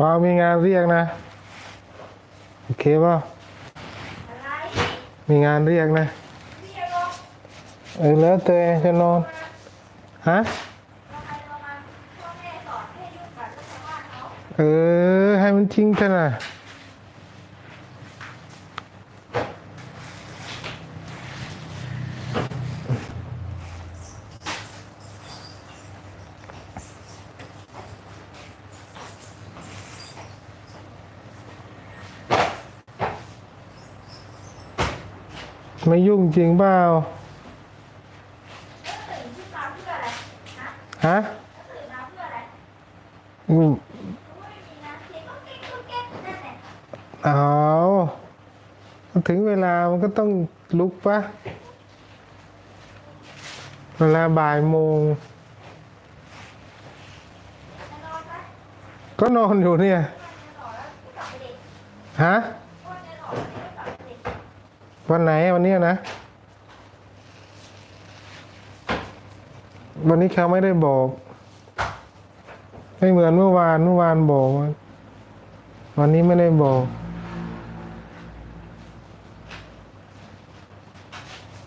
ว้ามีงานเรียกนะ โอเคป่ะมีงานเรียกนะเออแล้วเตยจะนอนฮะเออ ให้มันทิ้งเถอะนะ ไม่ยุ่งจริงเปล่าฮะแล้วตื่นมาเพื่ออะไรอืมรู้ว่าไม่มีนะเอาถึงเวลามันก็ต้องลุกปะเวลาบ่ายโมง ก็นอนอยู่เนี่ย ฮะนอนแล้วก็กลับไปดิ วันไหนวันเนี้ยนะ วันนี้เขาไม่ได้บอก ไม่เหมือนเมื่อวานเมื่อวานบอกว่าวันนี้ไม่ได้บอก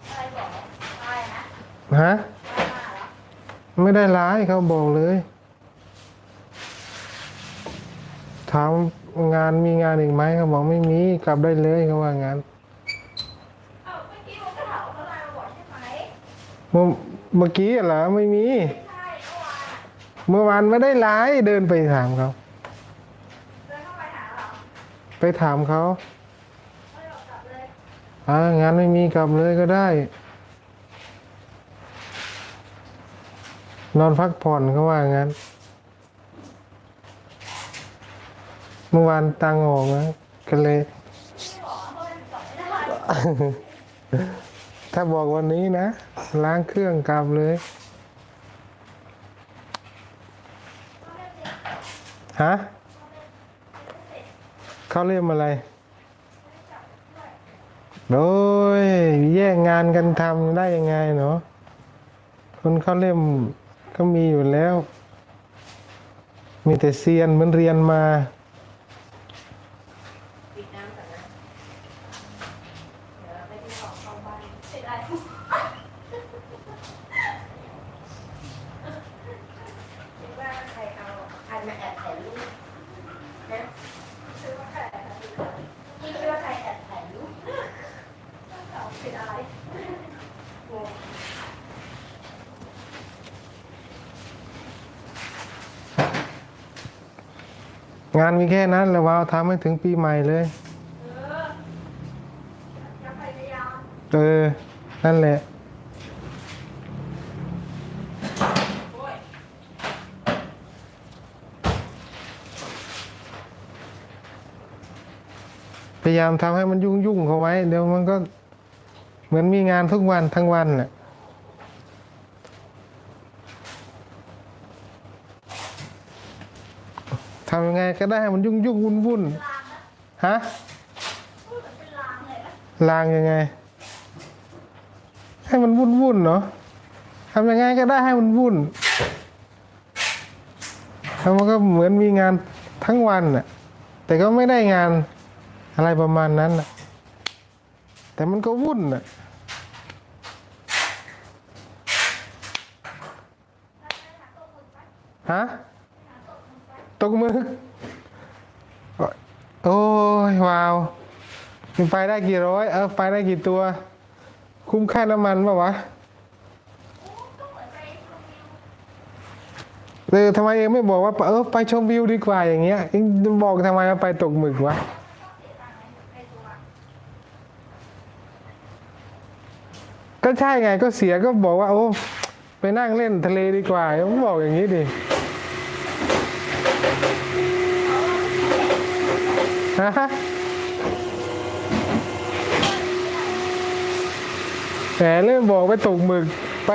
อะไรบอกอะไรนะฮะอะไรมาเหรอไม่ได้ร้ายเขาบอกเลยถามงานมีงานอีกไหมเขาบอกไม่มีกลับได้เลยเขาว่างาน เอ้าเมื่อกี้ผมก็ถามว่าอะไรมาบอกใช่ไหม เมื่อเมื่อกี้เหรอไม่มี เมื่อวานไม่ได้ร้ายเดินไปถามเขาไปถามเขาอ่างานไม่มีกลับเลยก็ได้ นอนพักผ่อนเขาว่างั้น เมื่อวานตังออกนะก็เลย ถ้าบอกวันนี้นะ ล้างเครื่องกลับเลย ฮะเขาเรียกอะไรโอ้ยแย่งงานกันทำได้ยังไงเนาะคนเขาเล่มก็มีอยู่แล้ว มีแต่เซียนมันเรียนมา ปิดน้ำก่อนนะเดี๋ยวเราไปที่ของเข้าบ้านเสร็จแล้วคิดว่าใครเอาอันมาแอบถ่ายรูปนะคิดว่าใครแอบถ่ายรูปคิดว่าใครแอบถ่ายรูปเอาเป็นอะไรงง งา นมีแค่นั้นแหล้วว่าทำให้ถึงปีใหม่เลยเออจะพยายามเออนั่นแหละโอ้ยพยายามทำให้มันยุ่งยุ่งๆเขาไว้ เดี๋ยวมันก็เหมือนมีงานทุกวันทั้งวันแหละ ทำยังไงก็ได้ให้มันยุ่งยุ่งวุ่นวุ่นฮะลางยังไง ให้มันวุ่นวุ่นเนาะทำยังไงก็ได้ให้มันวุ่นแล้วมันก็เหมือนมีงานทั้งวันน่ะ แต่ก็ไม่ได้งานอะไรประมาณนั้นน่ะ แต่มันก็วุ่นน่ะฮะ กมือ โอ้ยว้าวไปได้กี่ร้อย เออไปได้กี่ตัว คุ้มค่าน้ำมันป่าวะเออทำไมเองไม่บอกว่าเออไปชมวิวดีกว่าอย่างเงี้ยเองบอกทำไมว่าไปตกหมึกวะก็ใช่ไงก็เสียก็บอกว่าโอ้ไปนั่งเล่นทะเลดีกว่าต้องบอกอย่างนี้ดิ ฮะแหมเริ่มบอกไปตกหมึก ไป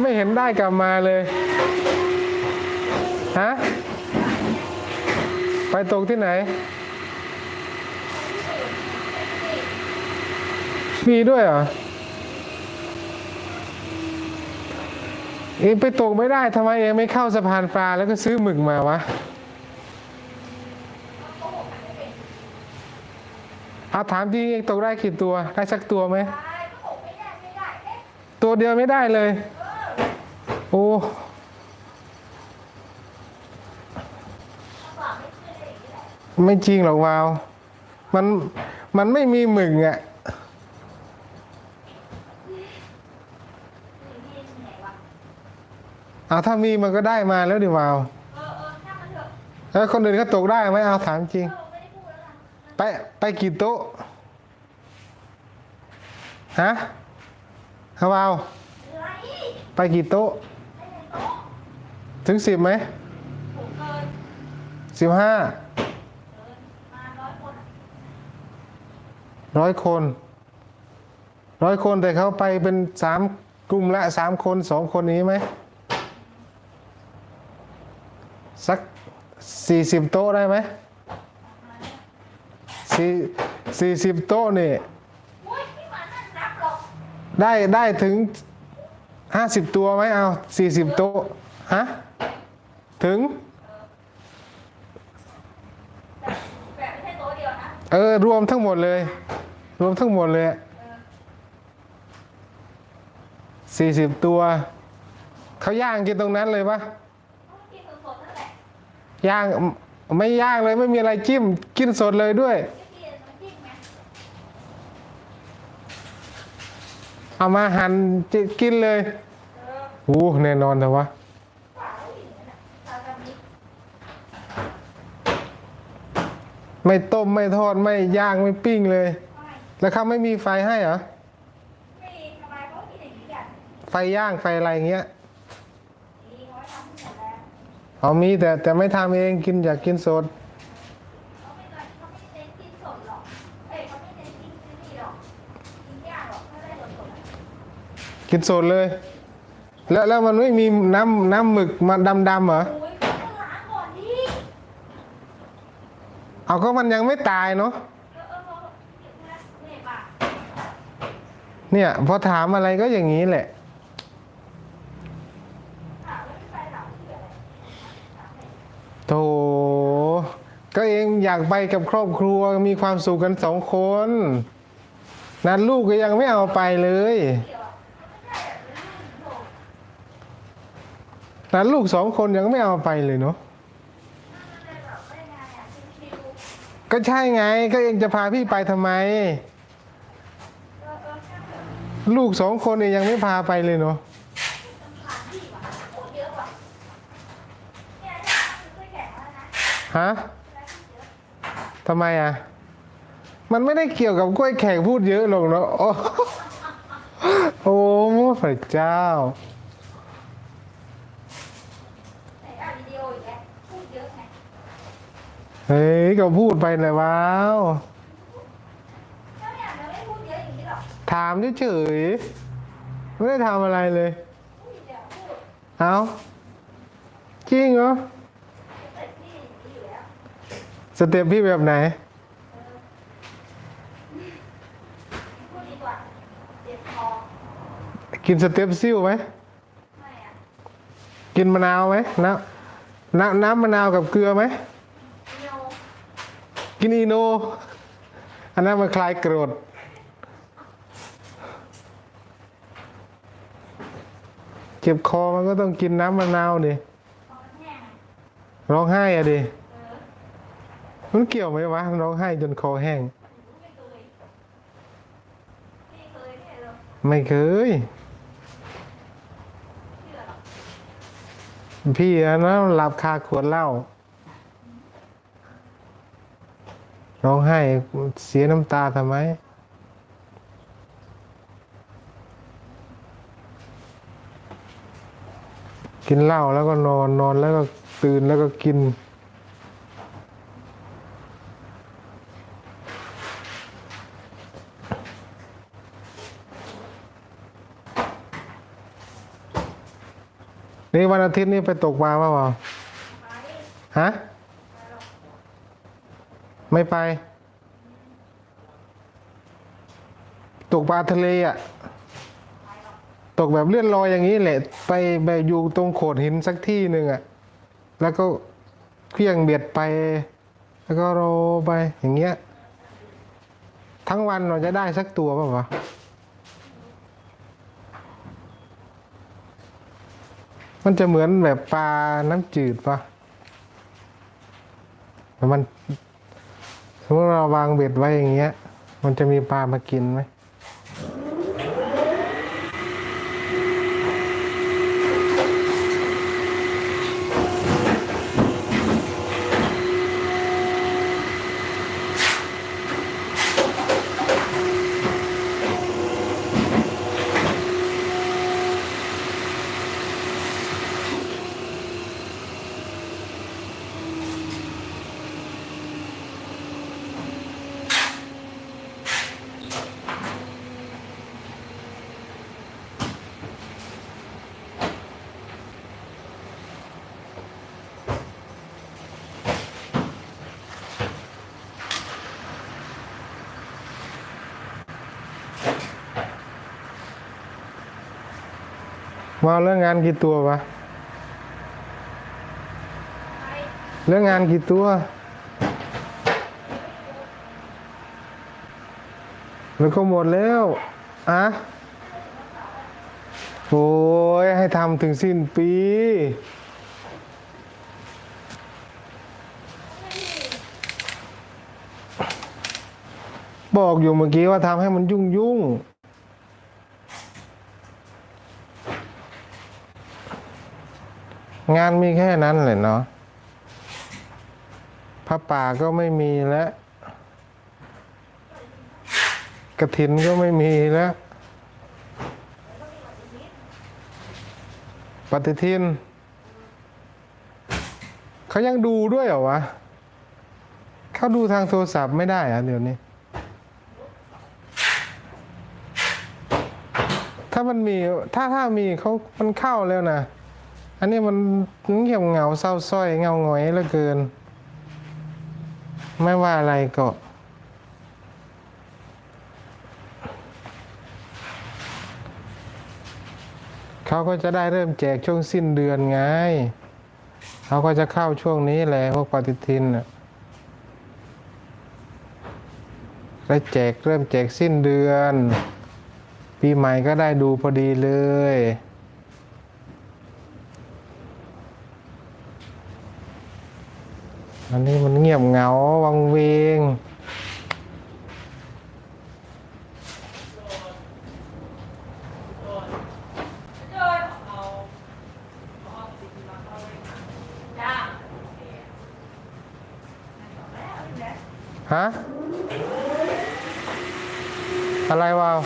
ไม่เห็นได้กลับมาเลย ฮะ ไปตกที่ไหน มีด้วยเหรอเองไปตกไม่ได้ทำไมเองไม่เข้าสะพานปลาแล้วก็ซื้อหมึกมาวะ เอาถามจริงตกได้กี่ตัว ได้สักตัวไหม ตัวเดียวไม่ได้เลย โอ้ไม่จริงหรอกวาว มัน มันไม่มีหมึกอะนี่นี่ไหนวะเอาถ้ามีมันก็ได้มาแล้วดิวาวเออเออช่างมันเถอะแล้วคนอื่นเขาตกได้ไหมเอาถามจริงออ ไม่ได้พูดแปไปกี่โต๊ะฮะฮาวาวอะไรไปกี่โต๊ะ ถึงสิบไหมสิบห้าร้อยคนร้อยคนแต่เขาไปเป็นสามกลุ่มละสามคนสองคนนี้ไหมสักสี่สิบโต๊ะได้ไหม สี่สี่สิบโต๊ะนี่ยได้ได้ถึงห้าสิบตัวไหมเอาสี่สิบโต๊ะฮะถึงเออ รวมทั้งหมดเลย รวมทั้งหมดเลยสี่สิบตัว เขาย่างกินตรงนั้นเลยปะกินสดๆนั่นแหละย่างไม่ย่างเลยไม่มีอะไรจิ้ม กินสดเลยด้วย ก็กินน้ำจิ้มไง เอามาหั่นจิกินเลยเออโอ้แน่นอนแต่ว่าฝาแล้วอย่างนั้นอะตาแบบนี้ไม่ต้มไม่ทอดไม่ย่างไม่ปิ้งเลยไม่แล้วเขาไม่มีไฟให้เหรอไม่ทำไมเขากินอย่างนี้กันไฟย่างไฟอะไรอย่างเงี้ยดีเขาทำให้หมดแล้วเอามีแต่แต่ไม่ทำเองกินอยากกินสด เขาไม่เคยเขาไม่เน้นกินสดหรอก เอ้ยเขาไม่เน้นกินซื้อนี่หรอก กินย่างหรอกถ้าได้สดๆอะ กินสดเลย แล้วแล้วมันไม่มีน้ำน้ำหมึกมาดำๆเหรอเอาเขาก็มันยังไม่ตายเนาะเนี่ยพอถามอะไรก็อย่างนี้แหละถามแล้วไม่ไปถามเพื่ออะไรถามให้โถก็เองอยากไปกับครอบครัวมีความสุขกันสองคน นั้นลูกก็ยังไม่เอาไปเลย เดี๋ยวอะมันไม่ใช่อะเป็นรุ่นโถ นั้นลูกสองคนยังไม่เอาไปเลยเนาะก็ใช่ไง ก็เองจะพาพี่ไปทำไม ลูกสองคนเนี่ยยังไม่พาไปเลยเนาะฮะทำไมอะ มันไม่ได้เกี่ยวกับกล้วยแขกพูดเยอะหรอกเนาะโอ้โอ้พระเจ้า ไหนอ่านวิดีโออีกแล้วพูดเยอะไง เฮ้ยก็พูดไปเลยว้าวถ้าไม่อ่านเราไม่พูดเยอะอย่างนี้หรอกถามเฉยๆไม่ได้ทำอะไรเลย พูดเดี๋ยวพูดเอาจริงเหรอ เสร็จที่อย่างนี้อยู่แล้วสเต็ปพี่แบบไหน พูดดีกว่าเจ็บคอกินสเต็ปซิ่วไหม ไม่อะกินมะนาวไหมน้ำน้ำน้ำมะนาวกับเกลือไหมโน กินอีโน อันนั้นมันคลายโกรธเจ็บคอมันก็ต้องกินน้ำมะนาวดิพอมันแห้งไงร้องไห้อะดิมันเกี่ยวไหมวะร้องไห้จนคอแห้ง ไม่เคย พี่อหรอกพี่นะหลับคาขวดเหล้า ร้องไห้เสียน้ำตาทำไม กินเหล้าแล้วก็นอนนอนแล้วก็ตื่นแล้วก็กิน นี่วันอาทิตย์นี่ไปตกปลาเปล่าฮะ ไม่ไป ตกปลาทะเลอะ ตกแบบเลื่อนลอยอย่างนี้แหละ ไปแบบอยู่ตรงโขดหินสักที่หนึ่งอะ แล้วก็เครื่องเบียดไป แล้วก็โรไปอย่างเงี้ย ทั้งวันเราจะได้สักตัวป่าวะมันจะเหมือนแบบปลาน้ำจืดปะแต่มัน สมมติเราวางเบ็ดไว้อย่างเงี้ย มันจะมีปลามากินไหม ว่าเรื่องงานกี่ตัววะเรื่องงานกี่ตัว แล้วก็หมดแล้วอะโอ้ยให้ทำถึงสิ้นปี บอกอยู่เมื่อกี้ว่าทำให้มันยุ่งยุ่ง งานมีแค่นั้นเลยเนาะพระป่าก็ไม่มีแล้วกระถินก็ไม่มีแล้ว ปฏิทิน เขายังดูด้วยเหรอวะ เขาดูทางโทรศัพท์ไม่ได้อะเดี๋ยวนี้ ถ้ามันมี ถ้าถ้ามีเขามันเข้าแล้วนะ อันนี้มันเงียบเงาเศร้าสร้อยเงาหงอยเหลือเกิน ไม่ว่าอะไรก็เขาก็จะได้เริ่มแจกช่วงสิ้นเดือนไง เขาก็จะเข้าช่วงนี้แหละพวกปฏิทินน่ะได้แจกเริ่มแจกสิ้นเดือน ปีใหม่ก็ได้ดูพอดีเลย อันนี้มันเงียบเหงาวังเวง ฮะ อะไรวาว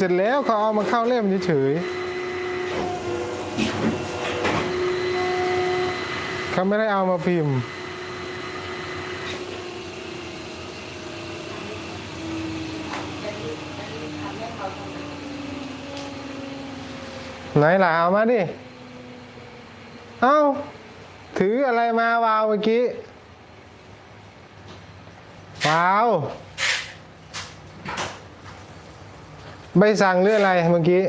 เสร็จแล้วเขาเอามาเข้าเล่มเฉยๆเขาไม่ได้เอามาพิมพ์ไหนล่ะเอามาดิ เอ้าถืออะไรมาวาวเมื่อกี้ วาว ใบสั่งหรืออะไรเมื่อกี้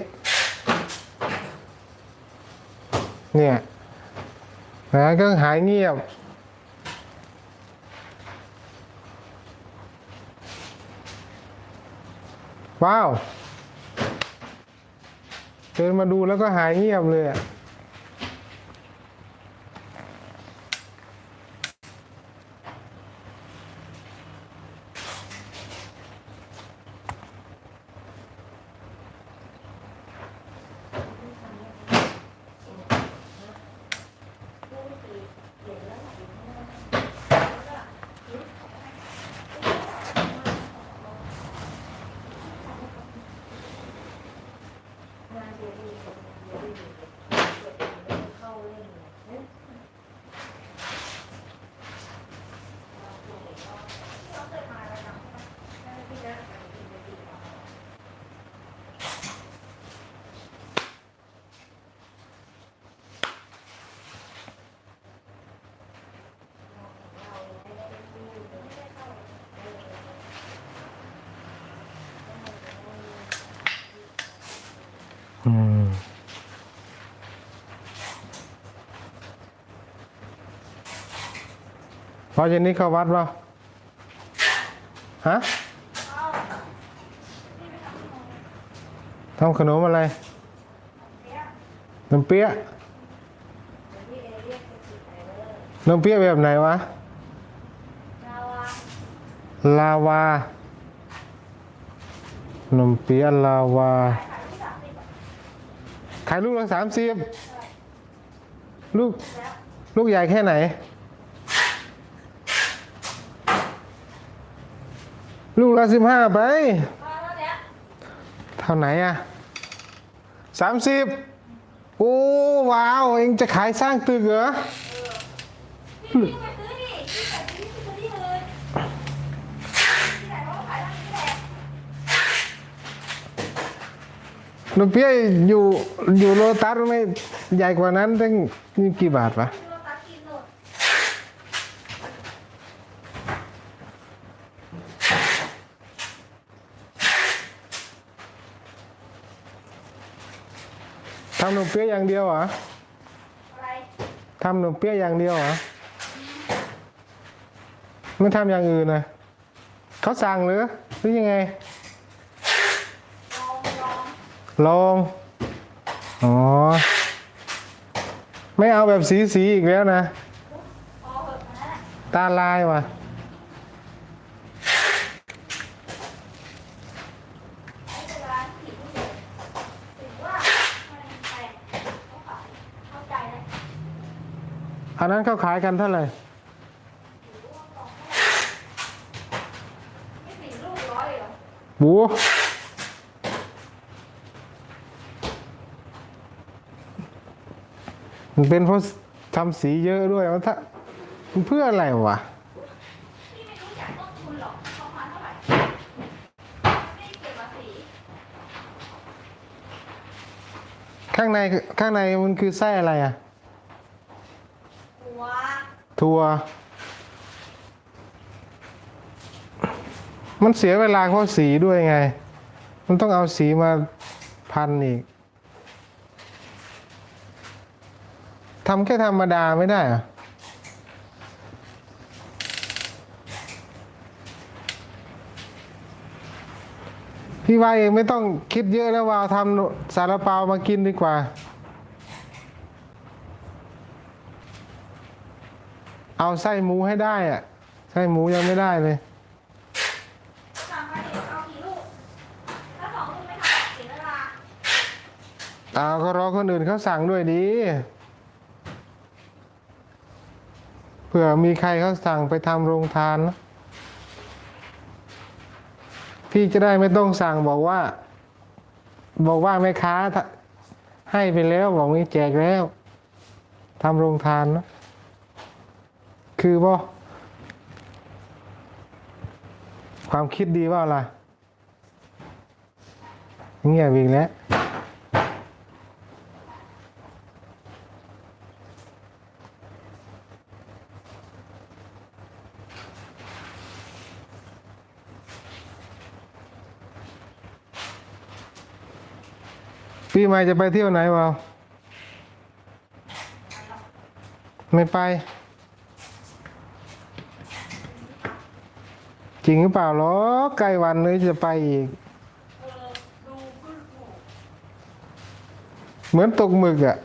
เนี่ยนะก็หายเงียบ ว้าวเดินมาดูแล้วก็หายเงียบเลยอะ อืาพอเย็นนี้เข้าวัดเปล่าฮะทำขนมอะไรนมเปี๊ยะนมเปี๊ยะแบบไหนวะ ลาวานมเปี๊ยะลาวา ขายลูกละสามสิบลูก ลูกใหญ่แค่ไหน ลูกละสิบห้าไป เท่าไหนอะสามสิบโอ้ ว้าว เองจะขายสร้างตึกเหรอ นมเปี๊ยะอยู่อยู่โลตัสไม่ใหญ่กว่านั้นตั้งนี่กี่บาทวะทำนมเปี๊ยะอย่างเดียวเหรอทำนมเปี๊ยะอย่างเดียวเหรอไม่ทำอย่างอื่นนะเขาสั่งหรือหรือยังไง ลองอ๋อ ไม่เอาแบบสีสีๆอีกแล้วนะ ตาลายว่ะ อันนั้นเขาขายกันเท่าไหร่บู มันเป็นเพราะทำสีเยอะด้วยมันถ้ามันเพื่ออะไรวะข้างในข้างในมันคือไส้อะไรอะทัวร์มันเสียเวลาเพราะสีด้วยไง มันต้องเอาสีมาพันอีก ทำแค่ธรรมดาไม่ได้เหรอะพี่ว่าเองไม่ต้องคิดเยอะแล้วว่าทำสาลาเปามากินดีกว่า เอาไส้หมูให้ได้อะไส้หมูยังไม่ได้เลยเอาก็รอคนอื่นเขาสั่งด้วยดี เผื่อมีใครเขาสั่งไปทำโรงทาน พี่จะได้ไม่ต้องสั่งบอกว่า บอกว่าแม่ค้าให้ไปแล้วบอกมีแจกแล้วทำโรงทานนะคือบ่ความคิดดีว่าล่ะเงียบอีกแล้ว ใหม่จะไปเที่ยวไหนวะไม่ไป จริงหรือเปล่าหรอใกล้วันนี้จะไปอีก เหมือนตกหมึกอะ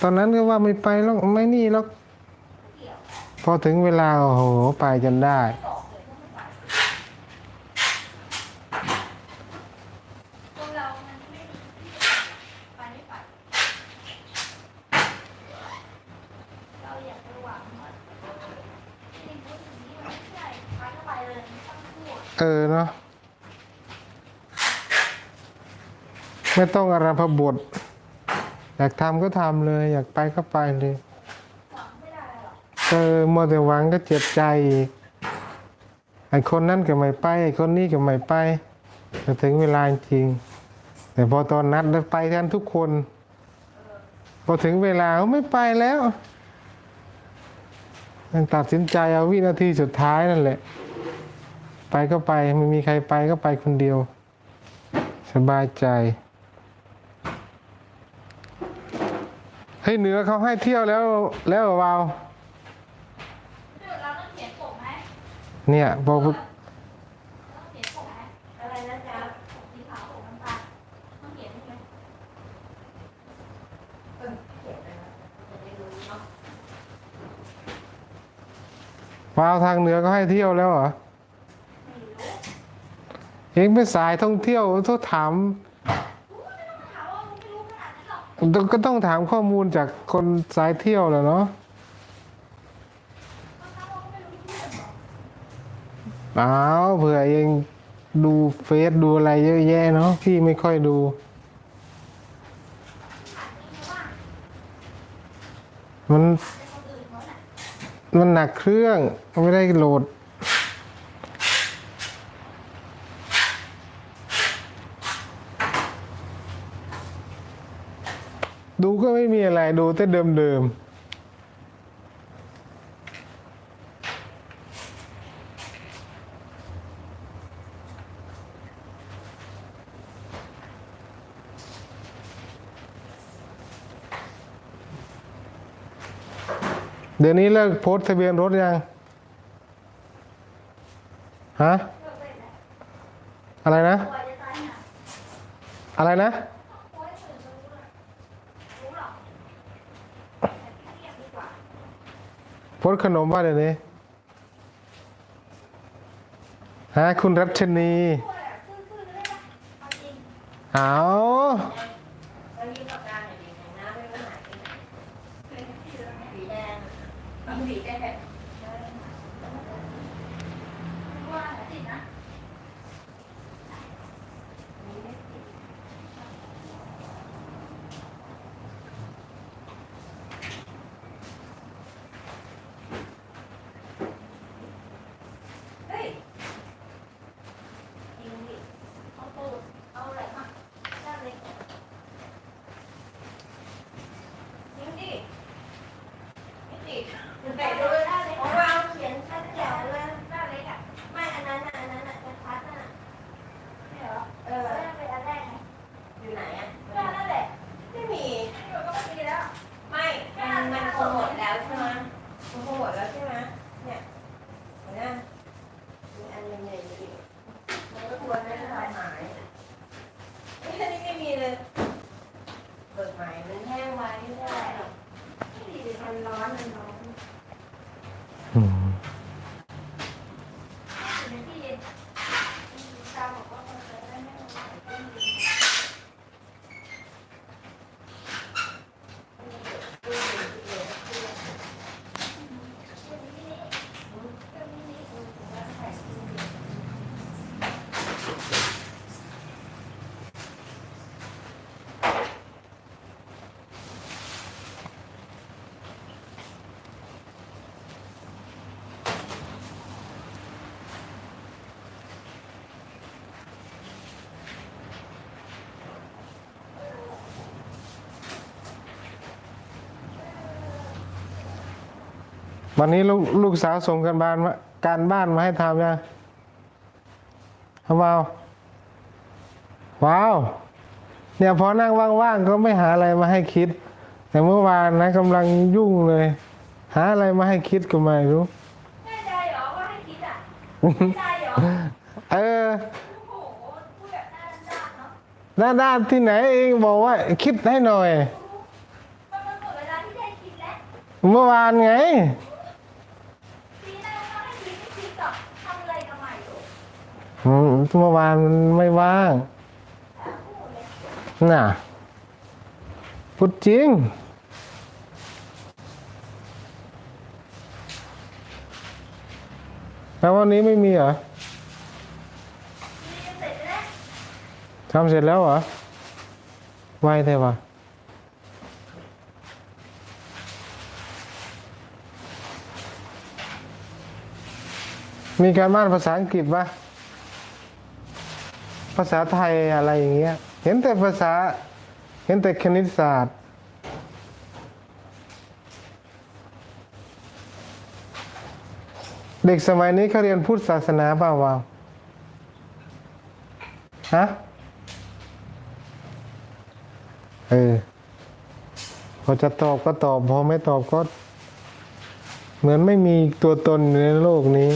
ตอนนั้นก็ว่าไม่ไปแล้วไม่นี่แล้วพอถึงเวลาโอ้โห ไปจนได้ เออเนาะ ไม่ต้องอารัมพบทอยากทำก็ทำเลย อยากไปก็ไปเลยเออมัวแต่หวังก็เจ็บใจอีกไอ้คนนั้นก็ไม่ไปไอ้คนนี้ก็ไม่ไปแต่ถึงเวลาจริง แต่พอตอนนัดแล้วไปกันทุกคน พอถึงเวลาเขาไม่ไปแล้วยังตัดสินใจเอาวินาทีสุดท้ายนั่นแหละ ไปก็ไปไม่มีใครไปก็ไปคนเดียว สบายใจ ให้เหนือเขาให้เที่ยวแล้วแล้วเหรอวาวเราต้องเขียนปกเนี่ยพออะไรนะจ๊ะเออเขียนอะจะได้รู้เนาะวาวทางเหนือก็ให้เที่ยวแล้วเหรอเองเป็นสายท่องเที่ยวต้องถาม ต้องก็ต้องถามข้อมูลจากคนสายเที่ยวแหละเนาะอ้าวเผื่อเองดูเฟซดูอะไรเยอะแยะเนาะพี่ไม่ค่อยดู มัน มันหนักเครื่องไม่ได้โหลด ดูก็ ไม่มีอะไรดูแต่เดิมเดี๋ยวนี้เลิกโพสทะเบียนรถยัง ฮะ อะไรนะ อะไรนะ พสต์ขนมว่าเดี๋ยวนี้ฮะคุณรัชนี เอา แล้วยิ้มปากกาหน่อยดิไหนน้ำไม่รู้หายไปไหนสีแดงเอาสีแดงเฮ้ยจริงดิเอาปูเอาอะไรมาด้านเล็ก จริงดิไม่ติดแต่ดูของเราเขียนชัดแจ๋วเลยหน้าเล็กอะ ไม่อันนั้นน่ะอันนั้นน่ะจะชัดน่ะไม่เหรอ เอออยู่ไหนอะก็นั่นแหละ ไม่มีก็ไม่มีแล้ว ไม่ มันมันคงหมดแล้วใช่ไหมมันคงหมดแล้วใช่ไหมเนี่ยเห็นไหมมีอันหนึงเนี่ยอยู่อีกมันก็ควรจะทำหายเอ้ยอันนี้ไม่มีเลย เปิดใหม่มันแห้งไว้ไม่ได้หรอกมันร้อนมันร้อน อืม วันนี้ลูกลูกสาวส่งกันบ้านมาการบ้านมาให้ทำยังทำเอาว้าว เนี่ยพอนั่งว่างๆก็ไม่หาอะไรมาให้คิด แต่เมื่อวานนะกำลังยุ่งเลย หาอะไรมาให้คิดก็ไม่รู้แน่ใจเหรอว่าให้คิดอะแน่ใจเหรอเออโอ้โหพูดแบบหน้าด้านๆเนาะหน้าด้านที่ไหนเองบอกว่า คิดให้หน่อยมันมันหมดเวลาที่ได้คิดแล้วเมื่อวานไง ปีหน้าก็ให้คิดไม่คิดหรอกทำอะไรกับใหม่อยู่ อืมเมื่อวานมันไม่ว่าง น่ะพูดจริง แล้ววันนี้ไม่มีเหรอทำเสร็จแล้วเหรอ ไวเท่วะมีการบ้านภาษาอังกฤษปะ ภาษาไทยอะไรอย่างเงี้ย เห็นแต่ภาษา เห็นแต่คณิตศาสตร์ เด็กสมัยนี้เขาเรียนพุทธศาสนาเปล่าวาฮะ เออ พอจะตอบก็ตอบ พอไม่ตอบก็ เหมือนไม่มีตัวตนในโลกนี้